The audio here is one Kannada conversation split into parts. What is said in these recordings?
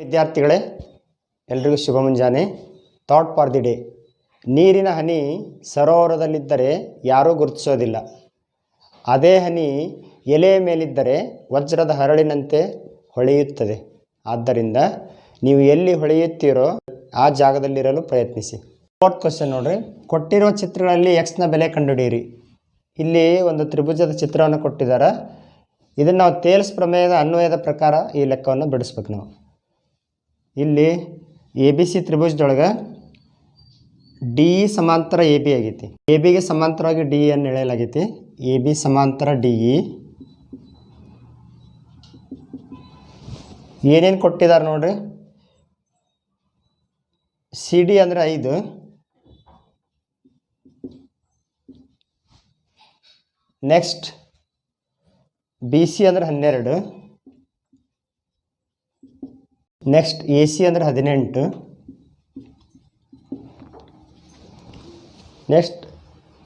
ವಿದ್ಯಾರ್ಥಿಗಳೇ, ಎಲ್ರಿಗೂ ಶುಭ ಮುಂಜಾನೆ. Thought for the day. ನೀರಿನ ಹನಿ ಸರೋವರದಲ್ಲಿದ್ದರೆ ಯಾರೂ ಗುರುತಿಸೋದಿಲ್ಲ. ಅದೇ ಹನಿ ಎಲೆಯ ಮೇಲಿದ್ದರೆ ವಜ್ರದ ಹರಳಿನಂತೆ ಹೊಳೆಯುತ್ತದೆ. ಆದ್ದರಿಂದ ನೀವು ಎಲ್ಲಿ ಹೊಳೆಯುತ್ತೀರೋ ಆ ಜಾಗದಲ್ಲಿರಲು ಪ್ರಯತ್ನಿಸಿ. ಫೋರ್ತ್ ಕ್ವಶನ್ ನೋಡ್ರಿ. ಕೊಟ್ಟಿರುವ ಚಿತ್ರಗಳಲ್ಲಿ ಎಕ್ಸ್ನ ಬೆಲೆ ಕಂಡುಹಿಡಿಯಿರಿ. ಇಲ್ಲಿ ಒಂದು ತ್ರಿಭುಜದ ಚಿತ್ರವನ್ನು ಕೊಟ್ಟಿದ್ದಾರೆ. ಇದನ್ನು ನಾವು ತೇಲ್ಸ್ ಪ್ರಮೇಯದ ಅನ್ವಯದ ಪ್ರಕಾರ ಈ ಲೆಕ್ಕವನ್ನು ಬಿಡಿಸ್ಬೇಕು ನಾವು. ಇಲ್ಲಿ ಎ ಬಿ ಸಿ ತ್ರಿಭುಜದೊಳಗೆ ಡಿ ಇ ಸಮಾಂತರ ಎ ಬಿ ಆಗೈತಿ. ಎ ಬಿಗೆ ಸಮಾಂತರವಾಗಿ ಡಿ ಅನ್ನು ಎಳೆಯಲಾಗೈತಿ. ಎ ಬಿ ಸಮಾಂತರ ಡಿ ಇ ಏನೇನು ಕೊಟ್ಟಿದ್ದಾರೆ ನೋಡ್ರಿ? ಸಿ ಡಿ ಅಂದರೆ ಐದು. ನೆಕ್ಸ್ಟ್ ಬಿ ಸಿ ಅಂದರೆ ಹನ್ನೆರಡು. ನೆಕ್ಸ್ಟ್ ಎ ಸಿ ಅಂದರೆ ಹದಿನೆಂಟು. ನೆಕ್ಸ್ಟ್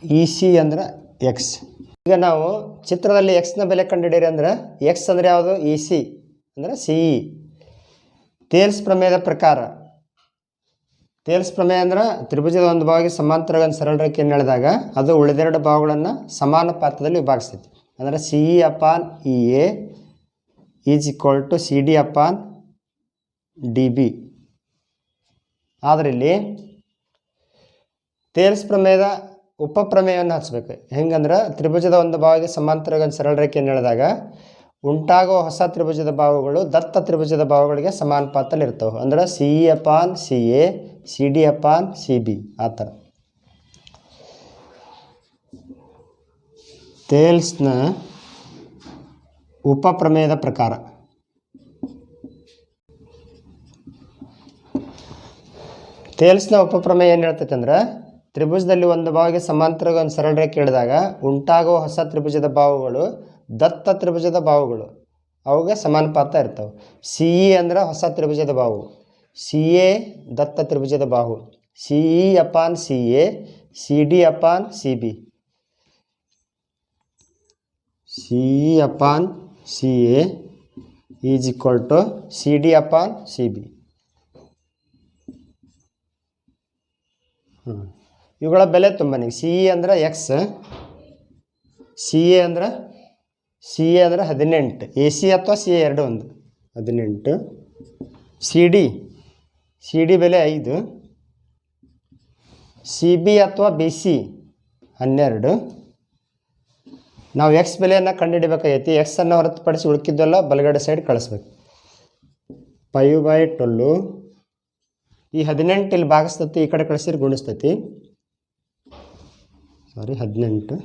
ಇ ಸಿ ಅಂದ್ರೆ ಎಕ್ಸ್ ಈಗ ನಾವು ಚಿತ್ರದಲ್ಲಿ ಎಕ್ಸ್ನ ಬೆಲೆ ಕಂಡುಹಿಡಿಯಿರಿ ಅಂದ್ರೆ ಎಕ್ಸ್ ಅಂದರೆ ಯಾವುದು? ಇ ಸಿ ಅಂದರೆ ಸಿ ಇ ತೇಲ್ಸ್ ಪ್ರಮೇಯದ ಪ್ರಕಾರ. ತೇಲ್ಸ್ ಪ್ರಮೇಯ ಅಂದ್ರೆ ತ್ರಿಭುಜದ ಒಂದು ಭಾಗಕ್ಕೆ ಸಮಾಂತರ ಸರಳ ರೇಖೆಯನ್ನು ಎಳೆದಾಗ ಅದು ಉಳಿದೆರಡು ಭಾಗಗಳನ್ನು ಸಮಾನ ಪಾತ್ರದಲ್ಲಿ ವಿಭಾಗಿಸ್ತೈತಿ. ಅಂದರೆ C E upon E A is equal to C D upon D B ಆದರೆ ಇಲ್ಲಿ ತೇಲ್ಸ್ ಪ್ರಮೇಯದ ಉಪಪ್ರಮೇಯವನ್ನು ಹಚ್ಚಬೇಕು ಹೆಂಗಂದ್ರೆ ತ್ರಿಭುಜದ ಒಂದು ಭಾಗಕ್ಕೆ ಸಮಾಂತರ ಸರಳ ರೇಖೆಯನ್ನು ಹೇಳಿದಾಗ, ಉಂಟಾಗುವ ಹೊಸ ತ್ರಿಭುಜದ ಭಾವಗಳು ದತ್ತ ತ್ರಿಭುಜದ ಭಾವಗಳಿಗೆ ಇರ್ತವೆ. ಅಂದ್ರೆ C E upon, C A, C D upon, C B, ಆ ಥರ. ತೇಲ್ಸ್ನ ಉಪಪ್ರಮೇಯದ ಪ್ರಕಾರ ತೇಲ್ಸ್ನ ಉಪಪ್ರಮೇಯ ಏನು ಹೇಳ್ತೈತೆ ಅಂದ್ರೆ ತ್ರಿಭುಜದಲ್ಲಿ ಒಂದು ಭಾವಕ್ಕೆ ಸಮಾಂತರ ಒಂದು ಸರಳ ರೇಖೆ ಹೇಳಿದಾಗ ಉಂಟಾಗುವ ಹೊಸ ತ್ರಿಭುಜದ ಭಾವಗಳು ದತ್ತ ತ್ರಿಭುಜದ ಭಾವಗಳು. ಅವುಗೆ ಸಮಾನುಪಾತ ಇರ್ತವೆ. ಸಿ ಇ ಅಂದ್ರೆ ಹೊಸ ತ್ರಿಭುಜದ ಬಾವು ಸಿ ಎ ದತ್ತ ತ್ರಿಭುಜದ ಬಾಹು. C E upon C A C D upon C B C E upon C A is equal to C D upon C B ಇವುಗಳ ಬೆಲೆ ತುಂಬನೇ ಸಿ ಇ ಅಂದ್ರೆ ಎಕ್ಸ್ ಸಿ ಎ ಅಂದ್ರೆ ಸಿ ಎ ಅಂದರೆ ಹದಿನೆಂಟು. ಎ ಸಿ ಅಥವಾ ಸಿ ಎ ಎರಡು ಒಂದು. ಹದಿನೆಂಟು. ಸಿ ಡಿ ಸಿ ಡಿ ಬೆಲೆ ಐದು. ಸಿ ಬಿ ಅಥವಾ ಬಿ ಸಿ ಹನ್ನೆರಡು. ನಾವು ಎಕ್ಸ್ ಬೆಲೆಯನ್ನು ಕಂಡುಹಿಡಬೇಕಾಗೈತಿ. ಎಕ್ಸನ್ನು ಹೊರತುಪಡಿಸಿ ಉಳ್ಕಿದ್ದೆಲ್ಲ ಬಲಗಡೆ ಸೈಡ್ ಕಳಿಸ್ಬೇಕು. ಫೈವ್ ಬೈ ಟ್ವೆಲ್ಲು ಈ ಹದಿನೆಂಟು ಇಲ್ಲಿ ಭಾಗಿಸ್ತತಿ, ಈ ಕಡೆ ಕಳಿಸಿದ್ರೆ ಗುಣಿಸ್ತತಿ. ಸಾರಿ ಹದಿನೆಂಟು.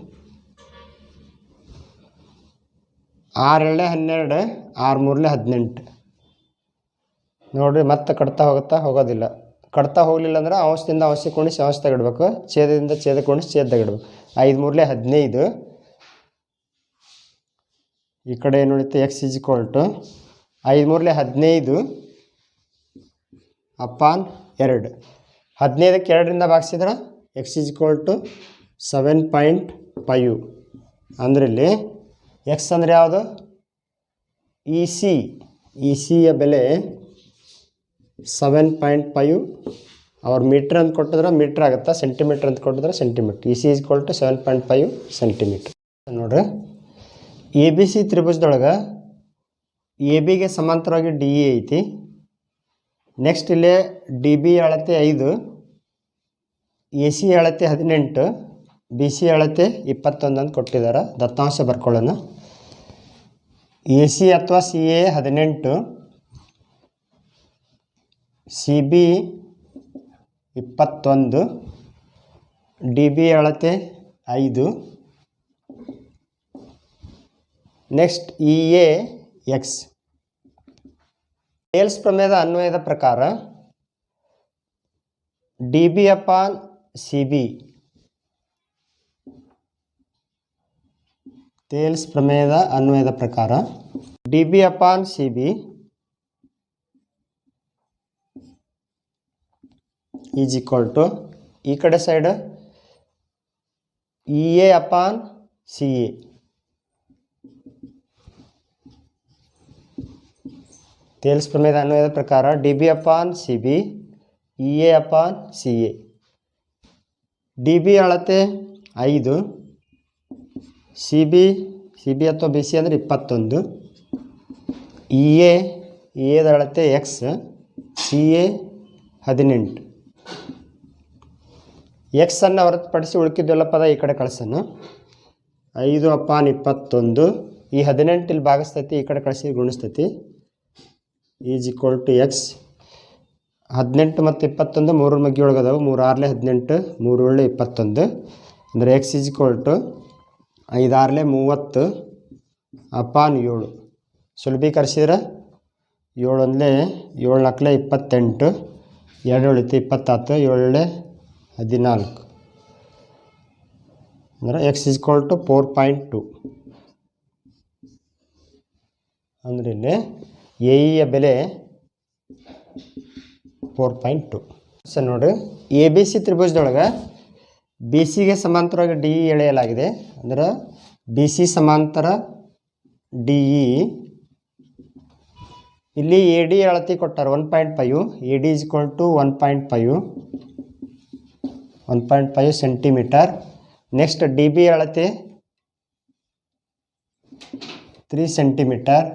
ಆರೇಳೆ ಹನ್ನೆರಡು ಆರು ಮೂರಲೆ ಹದಿನೆಂಟು. ನೋಡಿರಿ, ಮತ್ತೆ ಕಡ್ತಾ ಹೋಗುತ್ತಾ ಹೋಗೋದಿಲ್ಲ. ಕಡ್ತಾ ಹೋಗಲಿಲ್ಲ ಅಂದ್ರೆ ಅಂಶದಿಂದ ಅಂಶಕ್ಕೆ ಕುಣಿಸಿ ಅಂಶ ತೆಗಿಡ್ಬೇಕು. ಛೇದದಿಂದ ಛೇದ ಕುಣಿಸಿ ಛೇದ ಐದು ಮೂರಲೆ ಹದಿನೈದು. ಈ ಕಡೆ ಏನು ಉಳಿತು? ಎಕ್ಸ್ ಇಜ್ ಈಕ್ವಲ್ ಟು ಐದು ಮೂರಲೆ ಹದಿನೈದು. ಅಪಾನ್ ಎರಡು. ಹದಿನೈದಕ್ಕೆ ಎರಡರಿಂದ ಭಾಗಿಸಿದ್ರೆ X is equal to seven point five ಅಂದ್ರೆ ಇಲ್ಲಿ ಎಕ್ಸ್ ಅಂದರೆ ಯಾವುದು? ಇ ಸಿ ಇ ಸಿಯ ಬೆಲೆ ಸೆವೆನ್ ಪಾಯಿಂಟ್ ಫೈವ್ ಅವ್ರು ಮೀಟ್ರ್ ಅಂತ ಕೊಟ್ಟಿದ್ರೆ ಮೀಟ್ರ್ ಆಗುತ್ತಾ? ಸೆಂಟಿಮೀಟ್ರ್ ಅಂತ ಕೊಟ್ಟಿದ್ರೆ centimetre E C is equal to seven point five centimetre ನೋಡ್ರಿ. ಎ ಬಿ ಸಿ ತ್ರಿಭುಜದೊಳಗೆ ಎ ಬಿಗೆ ಸಮಾಂತರವಾಗಿ ಡಿ ಎ ಐತಿ. ನೆಕ್ಸ್ಟ್ ಇಲ್ಲಿ ಡಿ ಬಿ ಅಳತೆ ಐದು ಎ ಸಿ ಅಳತೆ ಹದಿನೆಂಟು ಬಿ ಸಿ ಅಳತೆ ಇಪ್ಪತ್ತೊಂದು ಅಂತ ಕೊಟ್ಟಿದ್ದಾರೆ. ದತ್ತಾಂಶ ಬರ್ಕೊಳ್ಳೋಣ. ಎ ಸಿ ಅಥವಾ ಸಿ ಎ ಹದಿನೆಂಟು ಸಿ ಬಿ ಇಪ್ಪತ್ತೊಂದು ಡಿ ಬಿ ಅಳತೆ ಐದು. Next E A X Thales ಪ್ರಮೇಯದ ಅನ್ವಯದ ಪ್ರಕಾರ, D B upon C B Thales ಪ್ರಮೇಯದ ಅನ್ವಯದ ಪ್ರಕಾರ, D B upon C B is equal to ಈ ಕಡೆ side E A upon C A. Thales ಪ್ರಮೇಯದ ಅನ್ವಯದ ಪ್ರಕಾರ D B upon C B, E A upon C A. D B ಅಳತೆ ಐದು, ಸಿ ಬಿ ಸಿ ಬಿ ಅಥವಾ ಬಿ ಸಿ ಅಂದರೆ ಇಪ್ಪತ್ತೊಂದು, ಇ ಎ, ಇ ಎದ ಅಳತೆ ಎಕ್ಸ್, ಸಿ ಎ ಹದಿನೆಂಟು. ಎಕ್ಸನ್ನು ಹೊರತುಪಡಿಸಿ ಉಳ್ಕಿದ್ದೆಲ್ಲ ಪದ ಈ ಕಡೆ ಕಳ್ಸೋಣ ಐದು ಅಪಾನ್ ಇಪ್ಪತ್ತೊಂದು, ಈ ಹದಿನೆಂಟು ಇಲ್ಲಿ ಭಾಗಿಸ್ತೈತಿ ಈ ಕಡೆ ಕಳಿಸಿ ಗುಣಿಸ್ತೈತಿ. Is equal to X. ಹದಿನೆಂಟು ಮತ್ತು ಇಪ್ಪತ್ತೊಂದು, ಮೂರರ ಮಗ್ಗಿ ಒಳಗದಾವು. ಮೂರು ಆರಲೆ ಹದಿನೆಂಟು, ಮೂರು ಏಳು ಇಪ್ಪತ್ತೊಂದು. ಅಂದರೆ ಎಕ್ಸ್ ಈಸ್ ಈಕ್ವಲ್ ಟು ಐದಾರಲೆ ಮೂವತ್ತು ಅಪಾನ್ ಏಳು. ಸುಲಭೀಕರಿಸಿದ್ರೆ ಏಳು ಒಂದಲೇ ಏಳು ನಾಲ್ಕಲೆ ಇಪ್ಪತ್ತೆಂಟು, ಎರಡು ಉಳಿತು ಇಪ್ಪತ್ತಾತು ಏಳೇ ಹದಿನಾಲ್ಕು. ಅಂದರೆ X is equal to four point two. ಅಂದರೆ ಇಲ್ಲಿ ಎ ಇಯ ಬೆಲೆ ಫೋರ್ ಪಾಯಿಂಟ್ ಟು ಸರ್ ನೋಡಿ ಎ ಬಿ ಸಿ ತ್ರಿಭುಜದೊಳಗೆ ಬಿ ಸಿಗೆ ಸಮಾಂತರವಾಗಿ ಡಿ ಇ ಎಳೆಯಲಾಗಿದೆ. ಅಂದ್ರೆ ಬಿ ಸಿ ಸಮಾಂತರ ಡಿ ಇ ಇಲ್ಲಿ ಎ ಡಿ ಅಳತಿ ಕೊಟ್ಟಾರೆ one point five A D is equal to one point five one point five centimetre next D B ಅಳತೆ three centimetre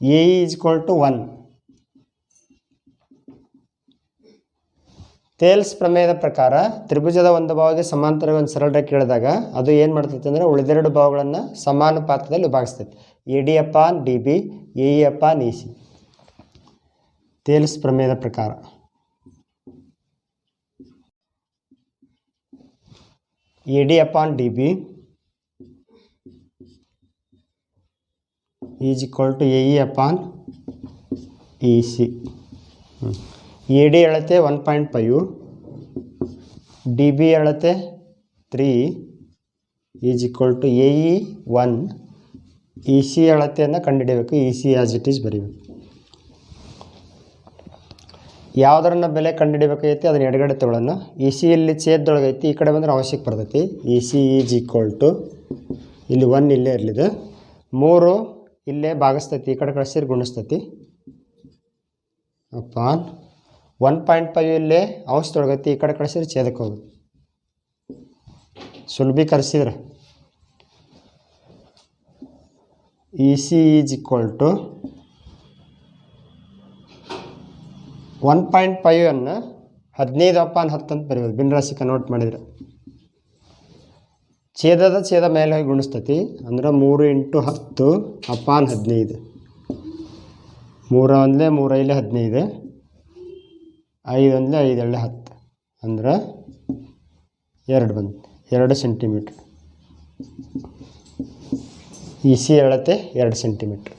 A is equal to one Thales ಪ್ರಮೇಯದ ಪ್ರಕಾರ ತ್ರಿಭುಜದ ಒಂದು ಭಾವಕ್ಕೆ ಸಮಾಂತರ ಒಂದು ಸರಳ ರೇಖೆ ಹೇಳಿದಾಗ ಅದು ಏನು ಮಾಡ್ತೈತೆ ಅಂದರೆ ಉಳಿದೆರಡು ಭಾವಗಳನ್ನು ಸಮಾನುಪಾತದಲ್ಲಿ ವಿಭಾಗಿಸ್ತೈತೆ. A D upon D B A E upon E C Thales ಪ್ರಮೇಯದ ಪ್ರಕಾರ. A D upon D B is equal to A E upon E C. A D ಅಳತೆ one point five, D B ಅಳತೆ three is equal to A E one. E C ಅಳತೆಯನ್ನು ಕಂಡುಹಿಡಿಯಬೇಕು E C as it is ಬರೀಬೇಕು. ಯಾವುದರನ್ನ ಬೆಲೆ ಕಂಡುಹಿಡಿಬೇಕಾಗೈತಿ ಅದನ್ನ ಎಡಗಡೆ ತಗೊಳ್ಳೋಣ. ಇ ಸಿ ಇಲ್ಲಿ ಛೇದದೊಳಗೆ ಐತಿ, ಈ ಕಡೆ ಬಂದರೆ ಅವಶ್ಯಕ ಬರ್ತೈತಿ. E C is equal to, ಇಲ್ಲಿ ಒನ್ ಇಲ್ಲೇ ಇರಲಿದೆ. ಮೂರು ಇಲ್ಲೇ ಭಾಗಿಸ್ತೈತಿ ಈ ಕಡೆ ಕಳಿಸಿದ್ರೆ ಗುಣಿಸ್ತೈತಿ. ಅಪಾನ್ ಒನ್ ಪಾಯಿಂಟ್ ಫೈವ್ ಇಲ್ಲೇ ತೊಡಗತಿ ಈ ಕಡೆ ಕಳಿಸಿದ್ರೆ ಛೇದಕ್ಕೆ ಹೋಗುತ್ತೆ. ಸುಲಭೀಕರಿಸಿದ್ರೆ E C is equal to one point five ಅನ್ನು ಹದಿನೈದು ಅಪಾನ್ ಹತ್ತು ಅಂತ ಬರೀಬೋದು ಭಿನ್ನರಾಶಿ ಕನ್ವರ್ಟ್ ಮಾಡಿದ್ರೆ. ಛೇದದ ಛೇದ ಮೇಲೆ ಹೋಗಿ ಗುಣಿಸ್ತತಿ ಅಂದ್ರೆ ಮೂರು ಇಂಟು ಹತ್ತು ಅಪಾನ್ ಹದಿನೈದು. ಮೂರ ಒಂದಲೇ ಮೂರೈಲೆ ಹದಿನೈದು. ಐದು ಒಂದಲೇ ಐದು ಎಳ್ಳೆ ಹತ್ತು. ಅಂದ್ರೆ ಎರಡು ಬಂತು. ಎರಡು ಸೆಂಟಿಮೀಟ್ರ್. ಇ ಸಿ ಅಳತೆ ಎರಡು ಸೆಂಟಿಮೀಟ್ರ್.